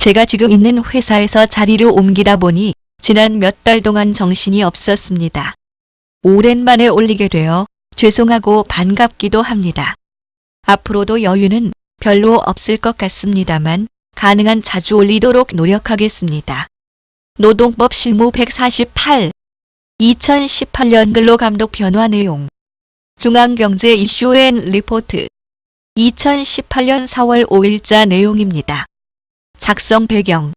제가 지금 있는 회사에서 자리를 옮기다 보니 지난 몇 달 동안 정신이 없었습니다. 오랜만에 올리게 되어 죄송하고 반갑기도 합니다. 앞으로도 여유는 별로 없을 것 같습니다만 가능한 자주 올리도록 노력하겠습니다. 노동법 실무 148 2018년 근로감독 변화 내용 중앙경제 이슈 앤 리포트 2018년 4월 5일자 내용입니다. 작성 배경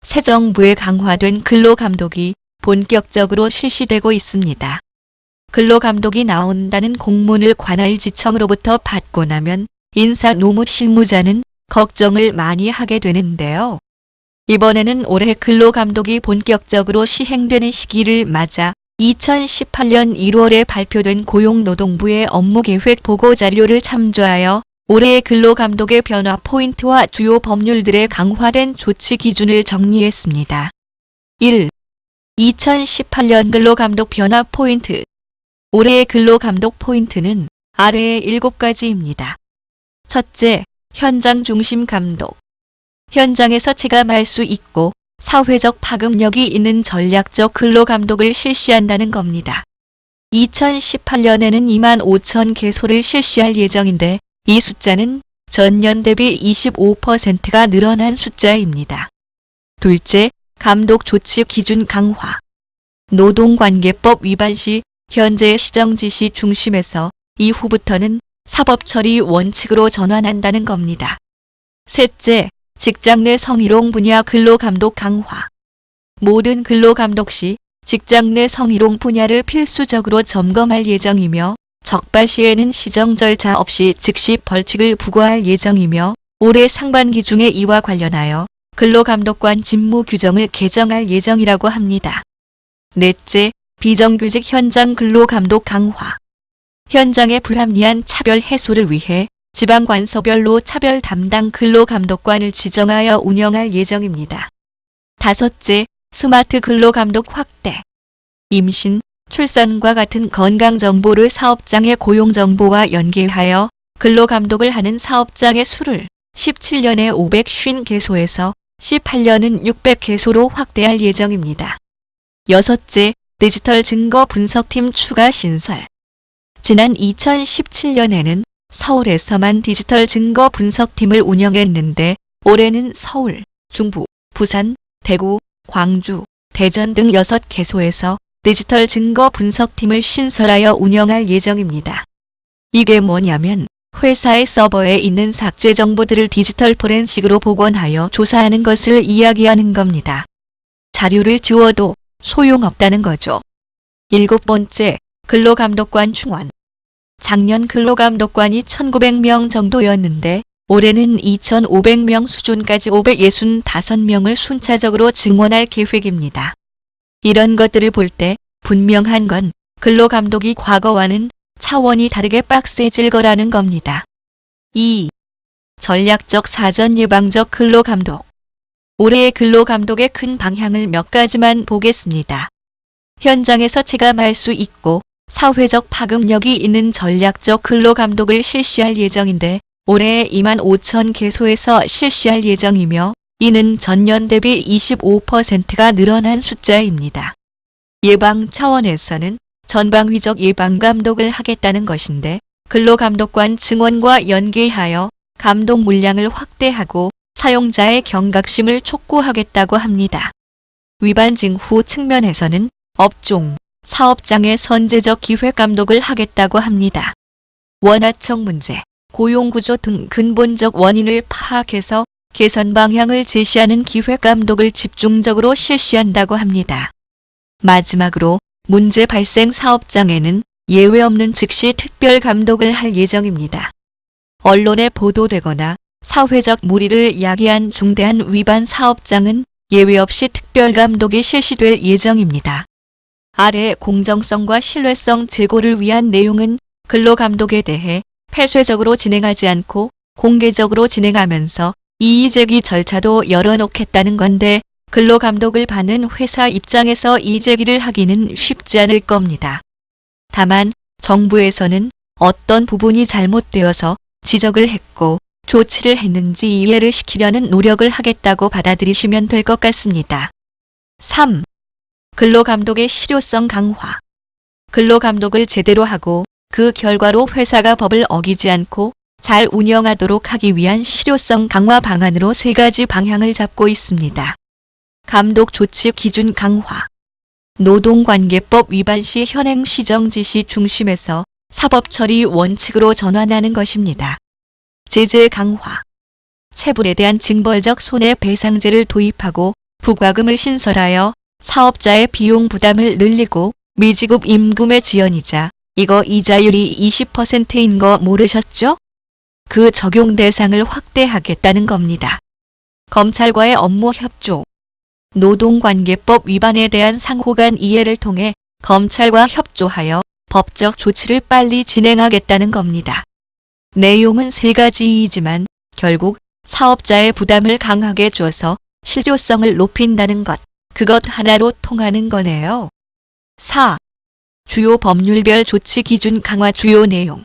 새 정부의 강화된 근로감독이 본격적으로 실시되고 있습니다. 근로감독이 나온다는 공문을 관할 지청으로부터 받고 나면 인사 노무 실무자는 걱정을 많이 하게 되는데요. 이번에는 올해 근로감독이 본격적으로 시행되는 시기를 맞아 2018년 1월에 발표된 고용노동부의 업무계획 보고 자료를 참조하여 올해의 근로감독의 변화 포인트와 주요 법률들의 강화된 조치 기준을 정리했습니다. 1. 2018년 근로감독 변화 포인트 올해의 근로감독 포인트는 아래의 7가지입니다. 첫째, 현장 중심 감독. 현장에서 체감할 수 있고 사회적 파급력이 있는 전략적 근로감독을 실시한다는 겁니다. 2018년에는 2만 5천 개소를 실시할 예정인데 이 숫자는 전년 대비 25%가 늘어난 숫자입니다. 둘째, 감독 조치 기준 강화. 노동관계법 위반 시 현재 시정 지시 중심에서 이후부터는 사법처리 원칙으로 전환한다는 겁니다. 셋째, 직장 내 성희롱 분야 근로감독 강화. 모든 근로감독 시 직장 내 성희롱 분야를 필수적으로 점검할 예정이며 적발 시에는 시정 절차 없이 즉시 벌칙을 부과할 예정이며 올해 상반기 중에 이와 관련하여 근로감독관 직무 규정을 개정할 예정이라고 합니다. 넷째, 비정규직 현장 근로감독 강화. 현장의 불합리한 차별 해소를 위해 지방관서별로 차별 담당 근로감독관을 지정하여 운영할 예정입니다. 다섯째, 스마트 근로감독 확대. 임신, 출산과 같은 건강 정보를 사업장의 고용 정보와 연계하여 근로 감독을 하는 사업장의 수를 17년에 550개소에서 18년은 600개소로 확대할 예정입니다. 여섯째, 디지털 증거 분석팀 추가 신설. 지난 2017년에는 서울에서만 디지털 증거 분석팀을 운영했는데 올해는 서울, 중부, 부산, 대구, 광주, 대전 등 6개소에서 디지털 증거 분석팀을 신설하여 운영할 예정입니다. 이게 뭐냐면 회사의 서버에 있는 삭제 정보들을 디지털 포렌식으로 복원하여 조사하는 것을 이야기하는 겁니다. 자료를 지워도 소용없다는 거죠. 일곱 번째, 근로감독관 충원. 작년 근로감독관이 1900명 정도였는데 올해는 2500명 수준까지 565명을 순차적으로 증원할 계획입니다. 이런 것들을 볼 때 분명한 건 근로감독이 과거와는 차원이 다르게 빡세질 거라는 겁니다. 2. 전략적 사전 예방적 근로감독 올해의 근로감독의 큰 방향을 몇 가지만 보겠습니다. 현장에서 체감할 수 있고 사회적 파급력이 있는 전략적 근로감독을 실시할 예정인데 올해 2만 5천 개소에서 실시할 예정이며 이는 전년 대비 25%가 늘어난 숫자입니다. 예방 차원에서는 전방위적 예방감독을 하겠다는 것인데 근로감독관 증원과 연계하여 감독 물량을 확대하고 사용자의 경각심을 촉구하겠다고 합니다. 위반 징후 측면에서는 업종, 사업장의 선제적 기회 감독을 하겠다고 합니다. 원하청 문제, 고용구조 등 근본적 원인을 파악해서 개선 방향을 제시하는 기회 감독을 집중적으로 실시한다고 합니다. 마지막으로 문제 발생 사업장에는 예외 없는 즉시 특별 감독을 할 예정입니다. 언론에 보도되거나 사회적 무리를 야기한 중대한 위반 사업장은 예외 없이 특별 감독이 실시될 예정입니다. 아래 공정성과 신뢰성 제고를 위한 내용은 근로감독에 대해 폐쇄적으로 진행하지 않고 공개적으로 진행하면서 이의제기 절차도 열어놓겠다는 건데 근로감독을 받는 회사 입장에서 이의제기를 하기는 쉽지 않을 겁니다. 다만 정부에서는 어떤 부분이 잘못되어서 지적을 했고 조치를 했는지 이해를 시키려는 노력을 하겠다고 받아들이시면 될 것 같습니다. 3. 근로감독의 실효성 강화. 근로감독을 제대로 하고 그 결과로 회사가 법을 어기지 않고 잘 운영하도록 하기 위한 실효성 강화 방안으로 세 가지 방향을 잡고 있습니다. 감독 조치 기준 강화. 노동관계법 위반 시 현행 시정 지시 중심에서 사법 처리 원칙으로 전환하는 것입니다. 제재 강화. 체불에 대한 징벌적 손해배상제를 도입하고 부과금을 신설하여 사업자의 비용 부담을 늘리고 미지급 임금의 지연이자 이거 이자율이 20%인 거 모르셨죠? 그 적용 대상을 확대하겠다는 겁니다. 검찰과의 업무 협조. 노동관계법 위반에 대한 상호간 이해를 통해 검찰과 협조하여 법적 조치를 빨리 진행하겠다는 겁니다. 내용은 세 가지이지만 결국 사업자의 부담을 강하게 줘서 실효성을 높인다는 것, 그것 하나로 통하는 거네요. 4. 주요 법률별 조치 기준 강화 주요 내용.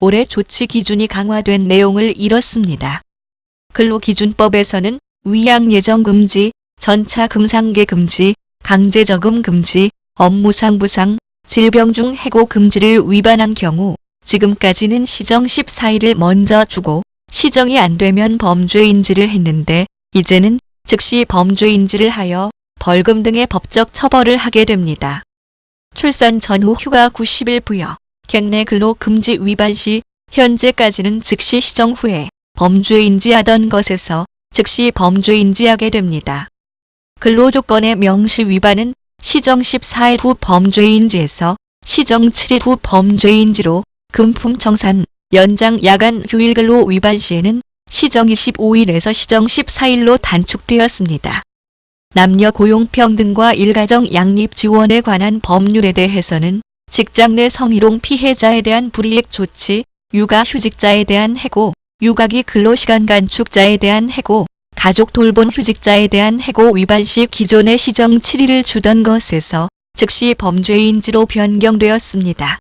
올해 조치 기준이 강화된 내용을 이렇습니다. 근로기준법에서는 위양 예정 금지, 전차 금상계 금지, 강제저금 금지, 업무상 부상, 질병 중 해고 금지를 위반한 경우 지금까지는 시정 14일을 먼저 주고 시정이 안 되면 범죄인지를 했는데 이제는 즉시 범죄인지를 하여 벌금 등의 법적 처벌을 하게 됩니다. 출산 전후 휴가 90일 부여, 객내 근로 금지 위반 시 현재까지는 즉시 시정 후에 범죄인지하던 것에서 즉시 범죄인지하게 됩니다. 근로조건의 명시 위반은 시정 14일 후 범죄인지에서 시정 7일 후 범죄인지로 금품 청산, 연장 야간 휴일 근로 위반 시에는 시정 25일에서 시정 14일로 단축되었습니다. 남녀 고용평등과 일가정 양립 지원에 관한 법률에 대해서는 직장 내 성희롱 피해자에 대한 불이익 조치, 육아휴직자에 대한 해고, 육아기 근로시간 간축자에 대한 해고, 가족 돌본 휴직자에 대한 해고 위반 시 기존의 시정 7일을 주던 것에서 즉시 범죄인지로 변경되었습니다.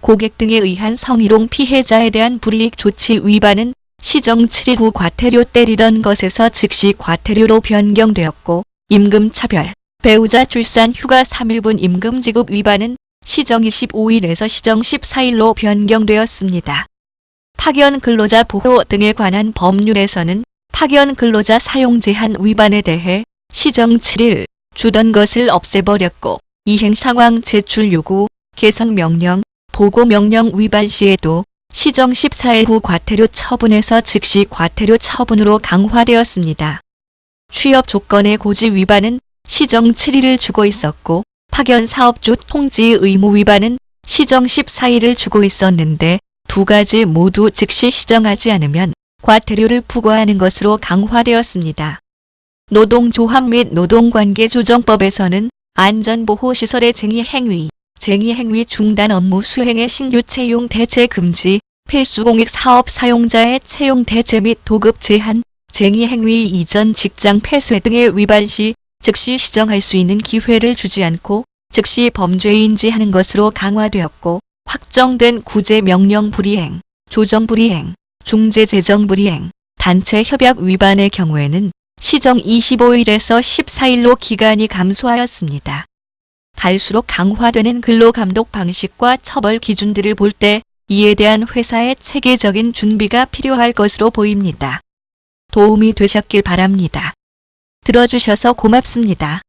고객 등에 의한 성희롱 피해자에 대한 불이익 조치 위반은 시정 7일 후 과태료 때리던 것에서 즉시 과태료로 변경되었고 임금 차별, 배우자 출산 휴가 3일분 임금 지급 위반은 시정 25일에서 시정 14일로 변경되었습니다. 파견 근로자 보호 등에 관한 법률에서는 파견 근로자 사용 제한 위반에 대해 시정 7일 주던 것을 없애버렸고 이행 상황 제출 요구, 개선 명령, 보고 명령 위반 시에도 시정 14일 후 과태료 처분에서 즉시 과태료 처분으로 강화되었습니다. 취업 조건의 고지 위반은 시정 7일을 주고 있었고 파견 사업주 통지 의무 위반은 시정 14일을 주고 있었는데 두 가지 모두 즉시 시정하지 않으면 과태료를 부과하는 것으로 강화되었습니다. 노동조합 및 노동관계조정법에서는 안전보호시설의 쟁의 행위, 쟁의 행위 중단 업무 수행의 신규 채용 대체 금지, 필수공익 사업 사용자의 채용 대체 및 도급 제한, 쟁의 행위 이전 직장 폐쇄 등의 위반 시 즉시 시정할 수 있는 기회를 주지 않고 즉시 범죄인지 하는 것으로 강화되었고 확정된 구제 명령 불이행, 조정 불이행, 중재 재정 불이행, 단체 협약 위반의 경우에는 시정 25일에서 14일로 기간이 감소하였습니다. 갈수록 강화되는 근로감독 방식과 처벌 기준들을 볼 때 이에 대한 회사의 체계적인 준비가 필요할 것으로 보입니다. 도움이 되셨길 바랍니다. 들어주셔서 고맙습니다.